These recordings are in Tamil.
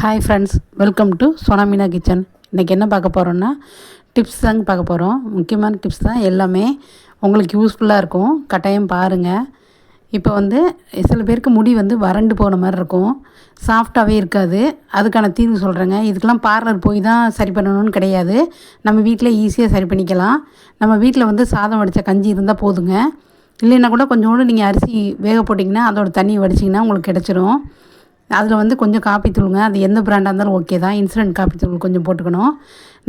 Hi friends welcome to Sonameena kitchen இன்றைக்கி என்ன பார்க்க போகிறோன்னா டிப்ஸ் தாங்க பார்க்க போகிறோம் முக்கியமான டிப்ஸ் தான் எல்லாமே உங்களுக்கு யூஸ்ஃபுல்லாக இருக்கும். கட்டாயம் பாருங்கள் இப்போ வந்து சில பேருக்கு முடி வந்து வறண்டு போன மாதிரி இருக்கும். சாஃப்டாகவே இருக்காது. அதுக்கான தீர்வு சொல்கிறேங்க இதுக்கெல்லாம் பார்லர் போய் தான் சரி பண்ணணும்னு கிடையாது. நம்ம வீட்டில் ஈஸியாக சரி பண்ணிக்கலாம். நம்ம வீட்டில் வந்து சாதம் வடித்த கஞ்சி இருந்தால் போதுங்க. இல்லைன்னா கூட கொஞ்சோண்டு நீங்கள் அரிசி வேக போட்டிங்கன்னா அதோட தண்ணி வடிச்சிங்கன்னா உங்களுக்கு கிடச்சிரும். அதில் வந்து கொஞ்சம் காப்பி தூளுங்க. அது எந்த பிராண்டாக இருந்தாலும் ஓகே தான். இன்ஸ்டன்ட் காப்பி தூள் கொஞ்சம் போட்டுக்கணும்.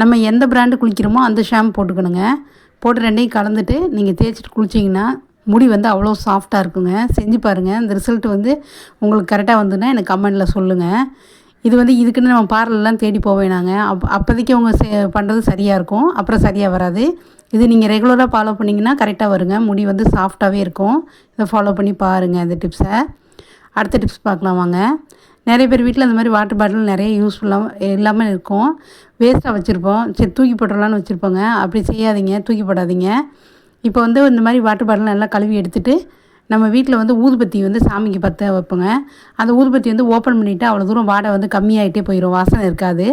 நம்ம எந்த பிராண்டு குளிக்கிறோமோ அந்த ஷாம்பு போட்டுக்கணுங்க. போட்டு ரெண்டையும் கலந்துட்டு நீங்கள் தேய்ச்சிட்டு குளிச்சிங்கன்னா முடி வந்து அவ்வளோ சாஃப்டாக இருக்குங்க. செஞ்சு பாருங்கள் இந்த ரிசல்ட் வந்து உங்களுக்கு கரெக்டாக வந்துன்னா எனக்கு கமெண்டில் சொல்லுங்கள் இது வந்து இதுக்குன்னு நம்ம பார்லர்லாம் தேடி போவேனாங்க அப் அப்போதைக்கு அவங்க செ பண்ணுறது சரியாக இருக்கும். அப்புறம் சரியாக வராது. இது நீங்கள் ரெகுலராக ஃபாலோ பண்ணிங்கன்னா கரெக்டாக வருங்க. முடி வந்து சாஃப்டாகவே இருக்கும். இதை ஃபாலோ பண்ணி பாருங்கள் இந்த டிப்ஸை அடுத்த டிப்ஸ் பார்க்கலாம் வாங்க. நிறைய பேர் வீட்டில் அந்த மாதிரி வாட்டர் பாட்டில் நிறைய யூஸ்ஃபுல்லாக இல்லாமல் இருக்கும். வேஸ்ட்டாக வச்சுருப்போம். சரி தூக்கி போட்டுடலான்னு வச்சுருப்போங்க. அப்படி செய்யாதீங்க. தூக்கி போடாதீங்க. இப்போ வந்து இந்த மாதிரி வாட்டர் பாட்டில் நல்லா கழுவி எடுத்துகிட்டு நம்ம வீட்டில் வந்து ஊதுபத்தி வந்து சாமிக்கு பற்ற வைப்போங்க. அந்த ஊதுபத்தி வந்து ஓப்பன் பண்ணிவிட்டு அவ்வளோ தூரம் வாடை வந்து கம்மியாகிட்டே போயிடும் வாசனை இருக்காது.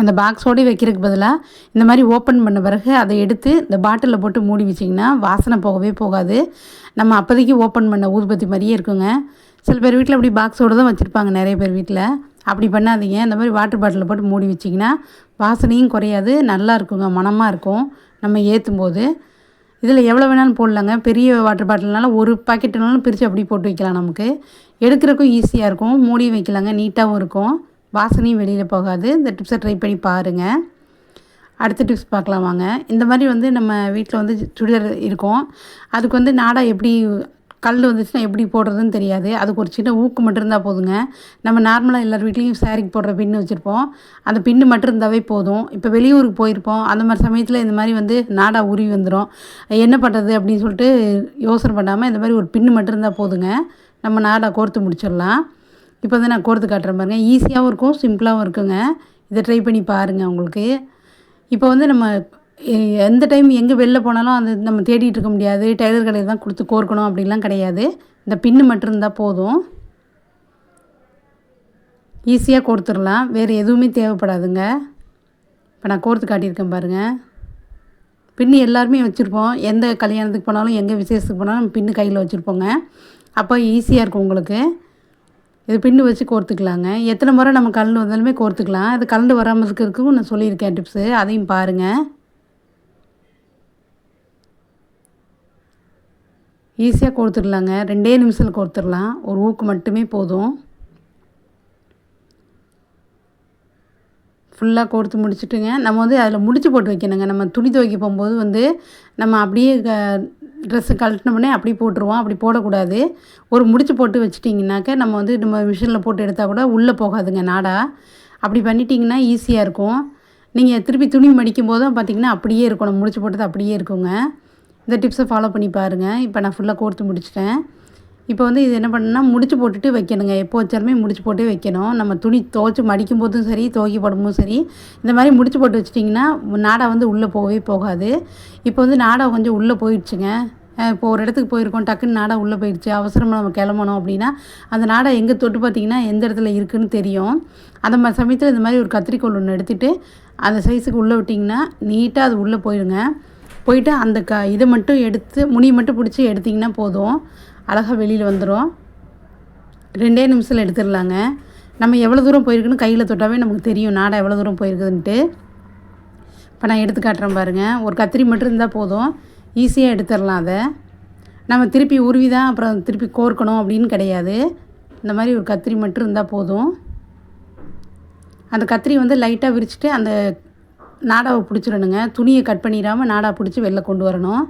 அந்த பாக்ஸோடு வைக்கிறதுக்கு பதிலாக இந்த மாதிரி ஓப்பன் பண்ண பிறகு அதை எடுத்து இந்த பாட்டிலில் போட்டு மூடி வச்சிங்கன்னா வாசனை போகவே போகாது. நம்ம அப்போதைக்கு ஓப்பன் பண்ண ஊதுபத்தி மாதிரியே இருக்குங்க. சில பேர் வீட்டில் அப்படி பாக்ஸோடு தான் வச்சுருப்பாங்க நிறைய பேர் வீட்டில் அப்படி பண்ணாதீங்க. இந்த மாதிரி வாட்டர் பாட்டிலில் போட்டு மூடி வச்சிங்கன்னா வாசனையும் குறையாது நல்லா இருக்குங்க மனமாக இருக்கும். நம்ம ஏற்றும் போது. இதில் எவ்வளோ வேணாலும் போடலாங்க. பெரிய வாட்டர் பாட்டில்னால ஒரு பாக்கெட்டுனாலும் பிரித்து அப்படி போட்டு வைக்கலாம் நமக்கு. எடுக்கிறக்கும் ஈஸியாக இருக்கும். மூடி வைக்கலாங்க நீட்டாகவும் இருக்கும். வாசனையும் வெளியில் போகாது. இந்த டிப்ஸை ட்ரை பண்ணி பாருங்கள் அடுத்த டிப்ஸ் பார்க்கலாம் வாங்க. இந்த மாதிரி வந்து நம்ம வீட்டில் வந்து சுடிதார் இருக்கும். அதுக்கு வந்து நாடா எப்படி கல் வந்துச்சுன்னா எப்படி போடுறதுன்னு தெரியாது. அதுக்கு ஒரு சின்ன ஊக்கு மட்டும் இருந்தால் போதுங்க. நம்ம நார்மலாக எல்லார் வீட்லேயும் சாரிக்கு போடுற பின்னு வச்சுருப்போம். அந்த பின்னு மட்டும் இருந்தாவே போதும். இப்போ வெளியூருக்கு போயிருப்போம். அந்த மாதிரி சமயத்தில் இந்த மாதிரி வந்து நாடா உருவி வந்துடும் என்ன பண்ணுறது அப்படின்னு சொல்லிட்டு யோசனை பண்ணாமல் இந்த மாதிரி ஒரு பின்னு மட்டும் இருந்தால் போதுங்க. நம்ம நாடா கோர்த்து முடிச்சிடலாம். இப்போ வந்து நான் கோர்த்து காட்டுறேன் பாருங்கள் ஈஸியாகவும் இருக்கும் சிம்பிளாகவும் இருக்குங்க. இதை ட்ரை பண்ணி பாருங்கள் உங்களுக்கு. இப்போ வந்து நம்ம எந்த டைம் எங்கே வெளில போனாலும் அந்த நம்ம தேடிட்டு இருக்க முடியாது. டெய்லர் கடையில் தான் கொடுத்து கோர்க்கணும் அப்படிலாம் கிடையாது. இந்த பின்னு மட்டும் இருந்தால் போதும். ஈஸியாக கோர்த்துடலாம். வேறு எதுவுமே தேவைப்படாதுங்க. இப்போ நான் கோர்த்து காட்டியிருக்கேன் பாருங்கள் பின்னு எல்லாருமே வச்சுருப்போம். எந்த கல்யாணத்துக்கு போனாலும் எங்கே விசேஷத்துக்கு போனாலும் பின்னு கையில் வச்சுருப்போங்க. அப்போ ஈஸியாக இருக்கும் உங்களுக்கு. இது பின்னு வச்சு கோர்த்துக்கலாங்க. எத்தனை முறை நம்ம கலந்து வந்தாலுமே கோர்த்துக்கலாம். அது கலந்து வராமல் இருக்கிறதுக்கும் நான் சொல்லியிருக்கேன் டிப்ஸு. அதையும் பாருங்கள் ஈஸியாக கோர்த்துடலாங்க. ரெண்டே நிமிஷத்தில் கோர்த்துடலாம். ஒரு ஊக்கு மட்டுமே போதும். ஃபுல்லாக கோர்த்து முடிச்சுட்டுங்க. நம்ம வந்து அதில் முடிச்சு போட்டு வைக்கணுங்க. நம்ம துணி துவைக்க போகும்போது வந்து நம்ம அப்படியே ட்ரெஸ்ஸு கழட்டினோடனே அப்படியே போட்டுருவோம். அப்படி போடக்கூடாது. ஒரு முடிச்சு போட்டு வச்சுட்டிங்கனாக்கா நம்ம வந்து நம்ம மிஷினில் போட்டு எடுத்தால் கூட உள்ளே போகாதுங்க நாடா. அப்படி பண்ணிட்டிங்கன்னா ஈஸியாக இருக்கும். நீங்கள் திருப்பி துணி மடிக்கும் போதும் பார்த்தீங்கன்னா அப்படியே இருக்கும். நம்ம முடிச்சு போட்டது அப்படியே இருக்குங்க. இந்த டிப்ஸை ஃபாலோ பண்ணி பாருங்கள் இப்போ நான் ஃபுல்லாக கோர்த்து முடிச்சிட்டேன். இப்போ வந்து இது என்ன பண்ணணும்னா முடிச்சு போட்டுட்டு வைக்கணுங்க. எப்போ வச்சாலுமே முடிச்சு போட்டே வைக்கணும். நம்ம துணி துவைச்சி மடிக்கும் போதும் சரி துவக்கி போடும்போதும் சரி இந்த மாதிரி முடிச்சு போட்டு வச்சிட்டிங்கன்னா நாடா வந்து உள்ளே போகவே போகாது. இப்போ வந்து நாடா கொஞ்சம் உள்ளே போயிடுச்சுங்க. இப்போ ஒரு இடத்துக்கு போயிருக்கோம் டக்குன்னு நாடா உள்ளே போயிடுச்சு அவசரமாக நம்ம கிளம்பணும் அப்படின்னா அந்த நாடா எங்கே தொட்டு பார்த்தீங்கன்னா எந்த இடத்துல இருக்குதுன்னு தெரியும். அந்த மாதிரி சமயத்தில் இந்த மாதிரி ஒரு கத்திரிக்கோல் ஒன்று எடுத்துகிட்டு அந்த சைஸுக்கு உள்ளே விட்டிங்கன்னா நீட்டாக அது உள்ளே போயிடுங்க போயிட்டு அந்த க இதை மட்டும் எடுத்து முனி மட்டும் பிடிச்சி எடுத்திங்கன்னா போதும். அழகாக வெளியில் வந்துடும் ரெண்டே நிமிஷத்தில் எடுத்துடலாங்க. நம்ம எவ்வளோ தூரம் போயிருக்குன்னு கையில் தொட்டாவே நமக்கு தெரியும். நாடா எவ்வளோ தூரம் போயிருக்குதுன்ட்டு. இப்போ நான் எடுத்து காட்டுறேன் பாருங்கள் ஒரு கத்திரி மட்டும் இருந்தால் போதும். ஈஸியாக எடுத்துடலாம் அதை. நம்ம திருப்பி உருவி தான் அப்புறம் திருப்பி கோர்க்கணும் அப்படின்னு கிடையாது. இந்த மாதிரி ஒரு கத்திரி மட்டும் இருந்தால் போதும். அந்த கத்திரி வந்து லைட்டாக விரிச்சிட்டு அந்த நாடாவை பிடிச்சிடணுங்க. துணியை கட் பண்ணிடாமல் நாடா பிடிச்சி வெளில கொண்டு வரணும்.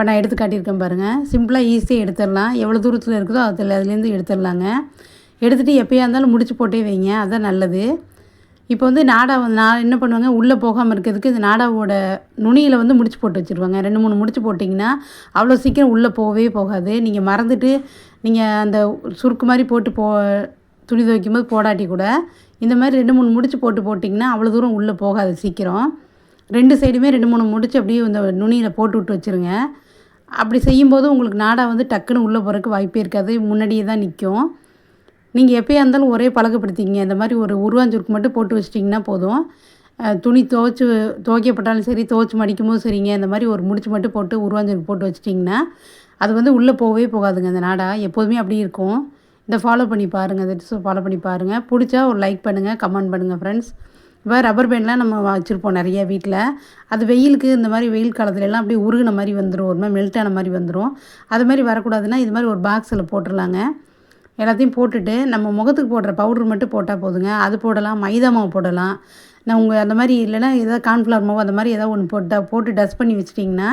இப்போ நான் எடுத்து காட்டியிருக்கேன் பாருங்கள் சிம்பிளாக ஈஸியாக எடுத்துடலாம். எவ்வளோ தூரத்தில் இருக்குதோ அதில் அதுலேருந்து எடுத்துடலாங்க. எடுத்துகிட்டு எப்போயா இருந்தாலும் முடிச்சு போட்டே வைங்க. அதுதான் நல்லது. இப்போ வந்து நாடா வந்து நான் என்ன பண்ணுவாங்க? உள்ளே போகாமல் இருக்கிறதுக்கு இந்த நாடாவோட நுனியில் வந்து முடிச்சு போட்டு வச்சுருவாங்க. ரெண்டு மூணு முடிச்சு போட்டிங்கன்னா அவ்வளோ சீக்கிரம் உள்ளே போகவே போகாது. நீங்கள் மறந்துட்டு நீங்கள் அந்த சுருக்கு மாதிரி போட்டு போ துணி துவைக்கும் போது போடாட்டி கூட இந்த மாதிரி ரெண்டு மூணு முடிச்சு போட்டு போட்டிங்கன்னா அவ்வளோ தூரம் உள்ளே போகாது சீக்கிரம். ரெண்டு சைடுமே ரெண்டு மூணு முடிச்சு அப்படியே இந்த நுனியில் போட்டு விட்டு வச்சுருங்க. அப்படி செய்யும்போது உங்களுக்கு நாடா வந்து டக்குன்னு உள்ளே போகிறதுக்கு வாய்ப்பே இருக்காது. முன்னாடியே தான் நிற்கும் நீங்கள் எப்போயா இருந்தாலும் ஒரே பழக்கப்படுத்திங்க இந்த மாதிரி ஒரு உருவாஞ்சுருக்கு மட்டும் போட்டு வச்சிட்டிங்கன்னா போதும். துணி துவைச்சு துவைக்கப்பட்டாலும் சரி துவைச்சி மடிக்கும் போது சரிங்க. இந்த மாதிரி ஒரு முடிச்சு மட்டும் போட்டு உருவாஞ்சுருக்கு போட்டு வச்சிட்டிங்கன்னா அது வந்து உள்ளே போகவே போகாதுங்க அந்த நாடா. எப்போதுமே அப்படி இருக்கும். இதை ஃபாலோ பண்ணி பாருங்கள் இந்த டிப்ஸை ஃபாலோ பண்ணி பாருங்கள் பிடிச்சா ஒரு லைக் பண்ணுங்கள் கமெண்ட் பண்ணுங்கள் ஃப்ரெண்ட்ஸ் இப்போ ரப்பர் பேண்ட்லாம் நம்ம வச்சுருப்போம் நிறைய வீட்டில் அது வெயிலுக்கு இந்த மாதிரி வெயில் காலத்துலலாம் அப்படியே உருகின மாதிரி வந்துடும் ஒரு மாதிரி மெல்ட் ஆன மாதிரி வந்துடும் அது மாதிரி வரக்கூடாதுன்னா இது மாதிரி ஒரு பாக்ஸில் போட்டுடலாங்க. எல்லாத்தையும் போட்டுட்டு நம்ம முகத்துக்கு போடுற பவுடர் மட்டும் போட்டால் போதுங்க. அது போடலாம் மைதா மாவு போடலாம். நான் உங்கள் அந்த மாதிரி இல்லைன்னா ஏதாவது கார்ன்ஃப்ளவர் மாவு அந்த மாதிரி ஏதாவது ஒன்று போட்டு போட்டு டஸ்ட் பண்ணி வச்சிட்டிங்கன்னா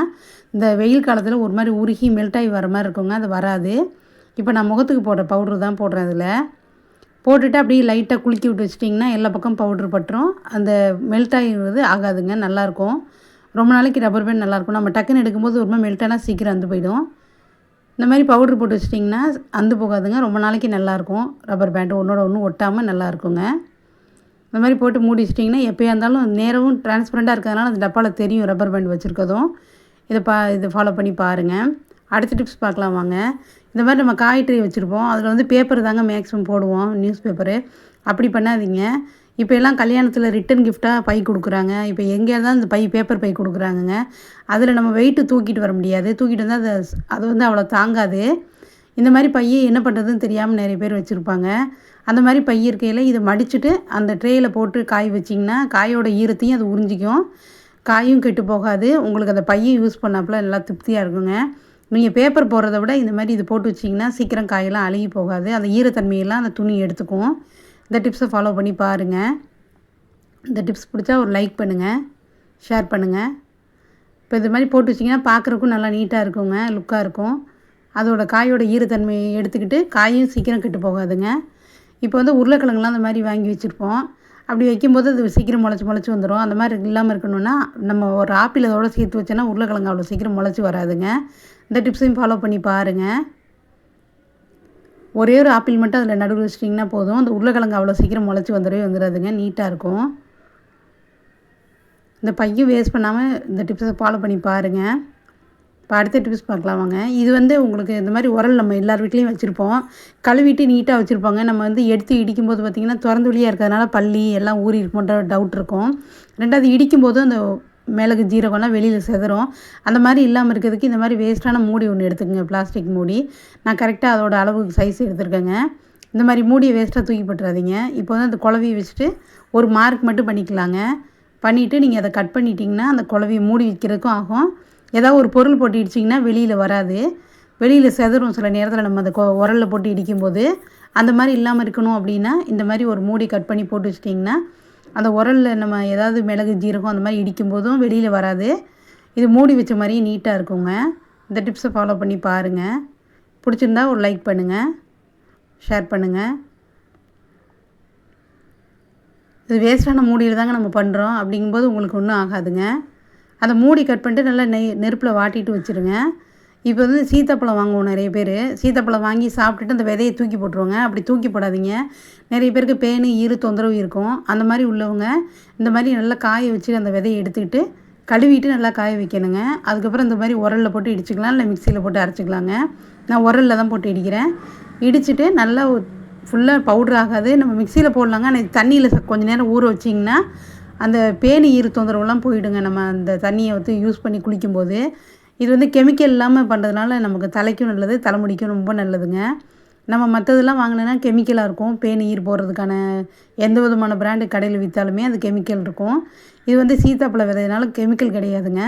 இந்த வெயில் காலத்தில் ஒரு மாதிரி உருகி மெல்ட் ஆகி வர மாதிரி இருக்குங்க. அது வராது. இப்போ நான் முகத்துக்கு போடுற பவுட்ரு தான் போடுறேன் அதில். போட்டுட்டு அப்படியே லைட்டாக குலுக்கி விட்டு வச்சிட்டிங்கன்னா எல்லா பக்கம் பவுட்ரு பட்டுரும். அந்த மெல்ட் ஆகிறது ஆகாதுங்க நல்லாயிருக்கும். ரொம்ப நாளைக்கு ரப்பர் பேண்ட் நல்லாயிருக்கும். நம்ம டக்குன்னு எடுக்கும்போது ரொம்ப மெல்ட்டானா சீக்கிரம் வந்து போயிடும். இந்த மாதிரி பவுட்ரு போட்டு வச்சிட்டிங்கன்னா அந்து போகாதுங்க ரொம்ப நாளைக்கு நல்லாயிருக்கும். ரப்பர் பேண்ட் ஒன்றோட ஒன்று ஒட்டாமல் நல்லாயிருக்குங்க. இந்த மாதிரி போட்டு மூடி வச்சிட்டிங்கன்னா எப்போயா இருந்தாலும் நேரமும் டிரான்ஸ்பரண்ட்டாக இருக்கிறதுனால அந்த டப்பாவில் தெரியும் ரப்பர் பேண்ட் வச்சுருக்கதும் இதை பா இதை ஃபாலோ பண்ணி பாருங்கள் அடுத்த டிப்ஸ் பார்க்கலாம் வாங்க. இந்த மாதிரி நம்ம காய் ட்ரே வச்சுருப்போம். அதில் வந்து பேப்பர் தாங்க மேக்ஸிமம் போடுவோம் நியூஸ் பேப்பரு அப்படி பண்ணாதீங்க. இப்போ எல்லாம் கல்யாணத்தில் ரிட்டன் கிஃப்டாக பை கொடுக்குறாங்க. இப்போ எங்கேயா தான் இந்த பை பேப்பர் பை கொடுக்குறாங்கங்க. அதில் நம்ம வெயிட்டு தூக்கிட்டு வர முடியாது. தூக்கிட்டு வந்தால் அது அது வந்து அவ்வளோ தாங்காது. இந்த மாதிரி பையை என்ன பண்ணுறதுன்னு தெரியாமல் நிறைய பேர் வச்சுருப்பாங்க. அந்த மாதிரி பை இருக்கையில் இதை மடிச்சுட்டு அந்த ட்ரேயில் போட்டு காய் வச்சிங்கன்னா காயோட ஈரத்தையும் அது உறிஞ்சிக்கும். காயும் கெட்டு போகாது. உங்களுக்கு அந்த பையை யூஸ் பண்ணாப்புல நல்லா திருப்தியாக இருக்குங்க. நீங்கள் பேப்பர் போடுறத விட இந்த மாதிரி இது போட்டு வச்சிங்கன்னா சீக்கிரம் காயெல்லாம் அழுகி போகாது. அந்த ஈரத்தன்மையெல்லாம் அந்த துணி எடுத்துக்கும் இந்த டிப்ஸை ஃபாலோ பண்ணி பாருங்கள் இந்த டிப்ஸ் பிடிச்சா ஒரு லைக் பண்ணுங்கள் ஷேர் பண்ணுங்கள் இப்போ இது மாதிரி போட்டு வச்சிங்கன்னா பார்க்குறக்கும் நல்லா நீட்டாக இருக்குங்க லுக்காக இருக்கும். அதோட காயோட ஈரத்தன்மையை எடுத்துக்கிட்டு காயும் சீக்கிரம் கெட்டு போகாதுங்க. இப்போ வந்து உருளைக்கிழங்குலாம் அந்த மாதிரி வாங்கி வச்சுருப்போம். அப்படி வைக்கும்போது அது சீக்கிரம் முளைச்சி முளைச்சி வந்துடும் அந்த மாதிரி இல்லாமல் இருக்கணும்னா நம்ம ஒரு ஆப்பிள் அதோட சேர்த்து வச்சோன்னா உருளைக்கிழங்கு அவ்வளோ சீக்கிரம் முளைச்சி வராதுங்க. இந்த டிப்ஸையும் ஃபாலோ பண்ணி பாருங்கள் ஒரே ஒரு ஆப்பிள் மட்டும் அதில் நடுவில் வச்சிட்டிங்கன்னா போதும். அந்த உருளைக்கிழங்கு அவ்வளோ சீக்கிரம் முளைச்சி வந்துடவே வந்துடாதுங்க நீட்டாக இருக்கும். இந்த பையும் வேஸ்ட் பண்ணாமல் இந்த டிப்ஸை ஃபாலோ பண்ணி பாருங்கள் இப்போ அடுத்த டிப்ஸ் பார்க்கலாம் வாங்க. இது வந்து உங்களுக்கு இந்த மாதிரி உரல் நம்ம எல்லார் வீட்லேயும் வச்சுருப்போம். கழுவிட்டு நீட்டாக வச்சுருப்பாங்க. நம்ம வந்து எடுத்து இடிக்கும்போது பார்த்திங்கன்னா திறந்து வழியாக இருக்கிறதுனால பள்ளி எல்லாம் ஊறி இருக்குன்ற டவுட் இருக்கும். ரெண்டாவது இடிக்கும்போது அந்த மிளகு ஜீரகம்லாம் வெளியில் செதறும். அந்த மாதிரி இல்லாமல் இருக்கிறதுக்கு இந்த மாதிரி வேஸ்ட்டான மூடி ஒன்று எடுத்துக்கங்க. பிளாஸ்டிக் மூடி. நான் கரெக்டாக அதோட அளவுக்கு சைஸ் எடுத்துருக்கேங்க. இந்த மாதிரி மூடியை வேஸ்ட்டாக தூக்கி போட்டுறாதீங்க. இப்போ வந்து அந்த குழவியை வச்சுட்டு ஒரு மார்க் மட்டும் பண்ணிக்கலாங்க. பண்ணிவிட்டு நீங்கள் அதை கட் பண்ணிட்டீங்கன்னா அந்த குழவியை மூடி வைக்கிறதுக்கும் ஆகும். ஏதாவது ஒரு பொருள் போட்டு இடிச்சிங்கன்னா வெளியில் வராது. வெளியில் செதறும் சில நேரத்தில் நம்ம அந்த கொ- உரல்ல போட்டு இடிக்கும்போது அந்த மாதிரி இல்லாமல் இருக்கணும் அப்படின்னா இந்த மாதிரி ஒரு மூடி கட் பண்ணி போட்டு வச்சிட்டிங்கன்னா அந்த உரல்ல நம்ம ஏதாவது மிளகு ஜீரகம் அந்த மாதிரி இடிக்கும்போதும் வெளியில் வராது. இது மூடி வச்ச மாதிரியே நீட்டாக இருக்குங்க. இந்த டிப்ஸை ஃபாலோ பண்ணி பாருங்கள் பிடிச்சிருந்தா ஒரு லைக் பண்ணுங்கள் ஷேர் பண்ணுங்கள் இது வேஸ்ட்டான மூடியில் தாங்க நம்ம பண்ணுறோம் அப்படிங்கும்போது உங்களுக்கு ஒன்றும் ஆகாதுங்க. அதை மூடி கட் பண்ணிட்டு நல்லா நெய் நெருப்பில் வாட்டிட்டு வச்சுருங்க. இப்போ வந்து சீத்தாப்பழம் வாங்குவோம் நிறைய பேர். சீத்தாப்பழம் வாங்கி சாப்பிட்டுட்டு அந்த விதையை தூக்கி போட்டுருவாங்க. அப்படி தூக்கி போடாதீங்க. நிறைய பேருக்கு பேனு ஈறு தொந்தரவு இருக்கும். அந்த மாதிரி உள்ளவங்க இந்த மாதிரி நல்லா காய வச்சு அந்த விதையை எடுத்துக்கிட்டு கழுவிட்டு நல்லா காய வைக்கணுங்க. அதுக்கப்புறம் இந்த மாதிரி உரலில் போட்டு இடிச்சுக்கலாம். இல்லை மிக்சியில் போட்டு அரைச்சிக்கலாங்க. நான் உரலில் தான் போட்டு இடிக்கிறேன். இடிச்சுட்டு நல்லா ஃபுல்லாக பவுடர் ஆகாது. நம்ம மிக்சியில் போடலாங்க. ஆனால் தண்ணியில் கொஞ்ச நேரம் ஊற வச்சிங்கன்னா அந்த பேனி ஈறு தொந்தரவுலாம் போயிடுங்க. நம்ம அந்த தண்ணியை வந்து யூஸ் பண்ணி குளிக்கும்போது. இது வந்து கெமிக்கல் இல்லாமல் பண்ணுறதுனால நமக்கு தலைக்கும் நல்லது தலைமுடிக்கும் ரொம்ப நல்லதுங்க. நம்ம மற்றதெல்லாம் வாங்கினோன்னா கெமிக்கலாக இருக்கும். பேன் ஈர் போடுறதுக்கான எந்த விதமான பிராண்டு கடையில் விற்றாலுமே அது கெமிக்கல் இருக்கும். இது வந்து சீத்தாப்பழ விதையினால கெமிக்கல் கிடையாதுங்க.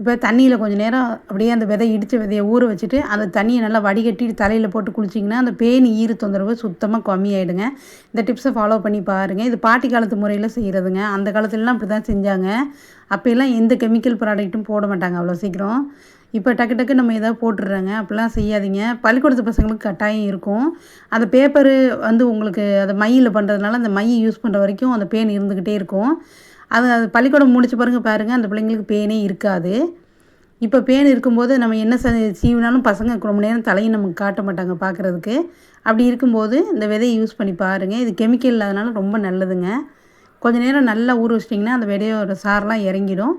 இப்போ தண்ணியில் கொஞ்சம் நேரம் அப்படியே அந்த விதை இடித்த விதையை ஊற வச்சுட்டு அந்த தண்ணியை நல்லா வடிகட்டி தலையில் போட்டு குளிச்சிங்கன்னா அந்த பேன் ஈறு தொந்தரவு சுத்தமாக கம்மியாயிடுங்க. இந்த டிப்ஸை ஃபாலோ பண்ணி பாருங்கள் இது பாட்டி காலத்து முறையில் செய்கிறதுங்க அந்த காலத்துலலாம் அப்படி தான் செஞ்சாங்க. அப்போல்லாம் எந்த கெமிக்கல் ப்ராடக்ட்டும் போட மாட்டாங்க அவ்வளோ சீக்கிரம். இப்போ டக்கு டக்கு நம்ம ஏதாவது போட்டுடுறாங்க. அப்படிலாம் செய்யாதீங்க. பள்ளிக்கூடத்து பசங்களுக்கு கட்டாயம் இருக்கும். அந்த பேப்பரு வந்து உங்களுக்கு அதை மையில் பண்ணுறதுனால அந்த மையை யூஸ் பண்ணுற வரைக்கும் அந்த பேன் இருந்துக்கிட்டே இருக்கும். அது அது பள்ளிக்கூடம் முடிச்ச பிறகு பாருங்கள் அந்த பிள்ளைங்களுக்கு பேனே இருக்காது. இப்போ பேன் இருக்கும்போது நம்ம என்ன சீவினாலும் பசங்க ரொம்ப நேரம் தலையும் நமக்கு காட்ட மாட்டாங்க பார்க்குறதுக்கு அப்படி இருக்கும்போது இந்த விதையை யூஸ் பண்ணி பாருங்கள் இது கெமிக்கல் இல்லாதனால ரொம்ப நல்லதுங்க. கொஞ்ச நேரம் நல்லா ஊற வச்சிட்டிங்கன்னா அந்த விதையோட சாரெலாம் இறங்கிடும்.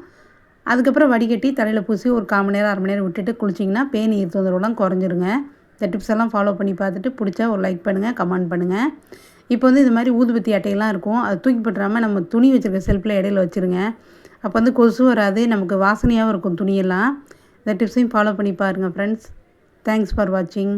அதுக்கப்புறம் வடிகட்டி தலையில் பூசி ஒரு கால் மணி நேரம் அரை மணி நேரம் விட்டுட்டு குளிச்சிங்கன்னா பேன் ஈர் தொந்தரவுலாம் குறைஞ்சிருங்க. இந்த டிப்ஸ் எல்லாம் ஃபாலோ பண்ணி பார்த்துட்டு பிடிச்சா ஒரு லைக் பண்ணுங்கள் கமெண்ட் பண்ணுங்கள் இப்போ வந்து இது மாதிரி ஊதுபத்தி அட்டையெல்லாம் இருக்கும். அதை தூக்கி போட்டுறாமல் நம்ம துணி வச்சுருக்க செல்ஃபில் இடையில வச்சுருங்க. அப்போ வந்து கொசு வராது நமக்கு வாசனையாகவும் இருக்கும் துணியெல்லாம். இந்த டிப்ஸையும் ஃபாலோ பண்ணி பாருங்கள் ஃப்ரெண்ட்ஸ் தேங்க்ஸ் ஃபார் வாட்சிங்